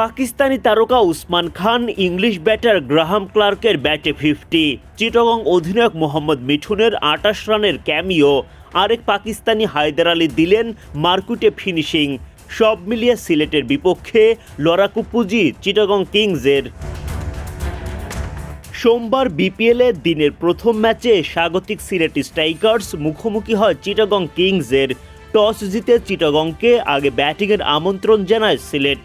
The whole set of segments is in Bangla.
পাকিস্তানি তারকা Usman Khan, English batter Graham ক্লার্কের ব্যাটে ফিফটি, চিটগং অধিনায়ক মোহাম্মদ মিঠুনের আটাশ রানের ক্যামিও, আরেক পাকিস্তানি হায়দার আলী দিলেন মার্কুটে ফিনিশিং, সব মিলিয়ে সিলেটের বিপক্ষে লড়াকু পুঁজি চিটগং কিংসের। সোমবার বিপিএলে দিনের প্রথম ম্যাচে স্বাগতিক সিলেট স্ট্রাইকার্স মুখোমুখি হয় চিটাগং কিংসের, টস জিতে চিটাগংকে আগে ব্যাটিংয়ের আমন্ত্রণ জানায় সিলেট।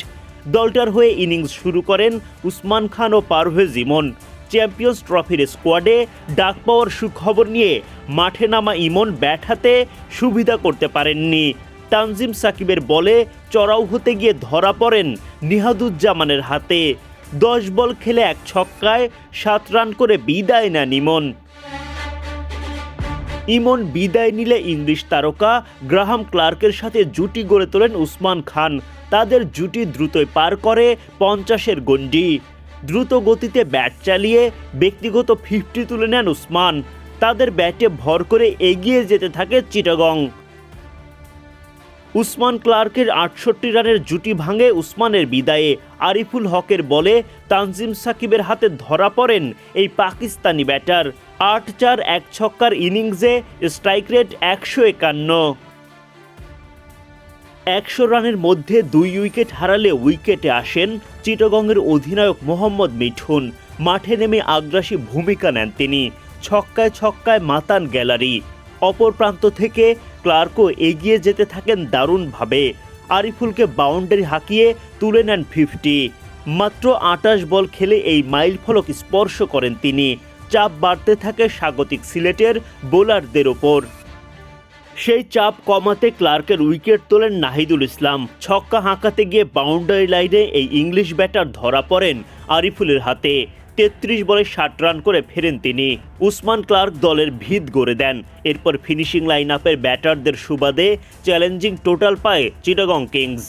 দলটার হয়ে ইনিংস শুরু করেন উসমান খান ও পারভেজ ইমন। চ্যাম্পিয়ন্স ট্রফির স্কোয়াডে ডাক পাওয়ার সুখবর নিয়ে মাঠে নামা ইমন ব্যাট হাতে সুবিধা করতে পারেননি। তানজিম সাকিবের বলে চড়াও হতে গিয়ে ধরা পড়েন নিহাদুজ্জামানের হাতে। দশ বল খেলে এক ছক্কায় সাত রান করে বিদায় নেন ইমন। ইমন বিদায় নিলে ইংলিশ তারকা গ্রাহাম ক্লার্কের সাথে জুটি গড়ে তোলেন উসমান খান। তাদের জুটি দ্রুতই পার করে পঞ্চাশের গণ্ডি। দ্রুত গতিতে ব্যাট চালিয়ে ব্যক্তিগত ফিফটি তুলে নেন উসমান। তাদের ব্যাটে ভর করে এগিয়ে যেতে থাকে চিটাগং। উসমান ক্লার্কের আটষট্টি রানের জুটি ভাঙে উসমানের বিদায়ে আরিফুল হকের বলে তানজিম সাকিবের হাতে ধরা পড়েন এই পাকিস্তানি ব্যাটার। আট চার, এক ছক্কার ইনিংসে স্ট্রাইক রেট একশো একান্ন। একশো রানের মধ্যে দুই উইকেট হারালে উইকেটে আসেন চিটগংয়ের অধিনায়ক মোহাম্মদ মিঠুন। মাঠে নেমে আগ্রাসী ভূমিকা নেন তিনি। ছক্কায় ছক্কায় মাতান গ্যালারি। অপর প্রান্ত থেকে ক্লার্কও এগিয়ে যেতে থাকেন দারুণভাবে। আরিফুলকে বাউন্ডারি হাঁকিয়ে তুলে নেন ফিফটি। মাত্র আটাশ বল খেলে এই মাইল ফলক স্পর্শ করেন তিনি। চাপ বাড়তে থাকে স্বাগতিক সিলেটের বোলারদের ওপর। সেই চাপ কমাতে ক্লার্কের উইকেট তোলেন নাহিদুল ইসলাম। ছক্কা হাঁকাতে গিয়ে বাউন্ডারি লাইনে এই ইংলিশ ব্যাটার ধরা পড়েন আরিফুলের হাতে। তেত্রিশ বলে ষাট রান করে ফেরেন তিনি। উসমান ক্লার্ক দলের ভিত গড়ে দেন। এরপর ফিনিশিং লাইন আপের ব্যাটারদের সুবাদে চ্যালেঞ্জিং টোটাল পায় চিটাগং কিংস।